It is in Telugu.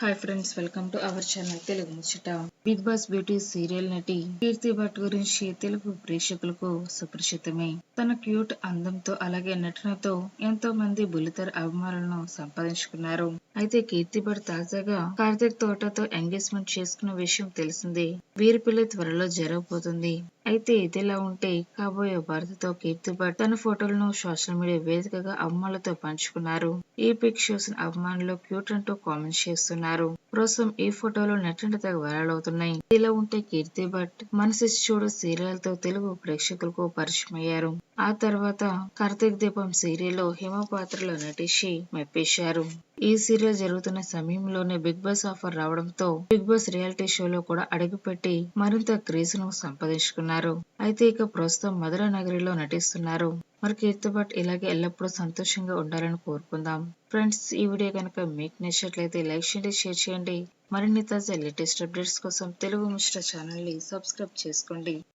Hi friends welcome to our channel Telugu Muchata Bigg Boss beauty serial నటి కీర్తి భట్ గురించి తెలుగు ప్రేక్షకులకు సుపరిచితమే. తన క్యూట్ అందంతో అలాగే నటనతో ఎంతో మంది బుల్లితెర అభిమానులను సంపాదించుకున్నారు. అయితే కీర్తి భట్ తాజాగా కార్తిక్ తోటతో ఎంగేజ్మెంట్ చేసుకున్న విషయం తెలిసిందే. వీరి పెళ్ళి త్వరలో జరగబోతుంది. అయితే ఇదిలా ఉంటే కాబోయే భర్తతో కీర్తి భట్ తన ఫోటోలను సోషల్ మీడియా వేదికగా అభిమానులతో పంచుకున్నారు. ఈ పిక్ చూసిన అభిమానులు క్యూట్ అంటూ కామెంట్స్ చేస్తున్నారు. ప్రస్తుతం ఈ ఫోటోలు నెట్టింట తెగ వైరల్ అవుతున్నాయి. ఇలా ఉంటే కీర్తి భట్ మనసి చూడు సీరియల్తో తెలుగు ప్రేక్షకులకు పరిచయం అయ్యారు. ఆ తర్వాత కార్తీక్ దీపం సీరియల్లో హిమ పాత్రలో నటించి మెప్పించారు. ఈ సీరియల్ జరుగుతున్న సమయంలోనే బిగ్ బాస్ ఆఫర్ రావడంతో బిగ్ బాస్ రియాలిటీ షోలో కూడా అడుగుపెట్టి మరింత క్రేజ్ను సంపాదించుకున్నారు. అయితే ఇక ప్రస్తుతం మధుర నగరిలో నటిస్తున్నారు. మరి కీర్తి భట్ ఇలాగే ఎల్లప్పుడూ సంతోషంగా ఉండాలని కోరుకుందాం. ఫ్రెండ్స్ ఈ వీడియో కనుక మీకు నచ్చినట్లయితే లైక్ చేయండి షేర్ చేయండి. మరిన్ని తాజా లేటెస్ట్ అప్డేట్స్ కోసం తెలుగు మిశ్ర ఛానల్ని సబ్స్క్రైబ్ చేసుకోండి.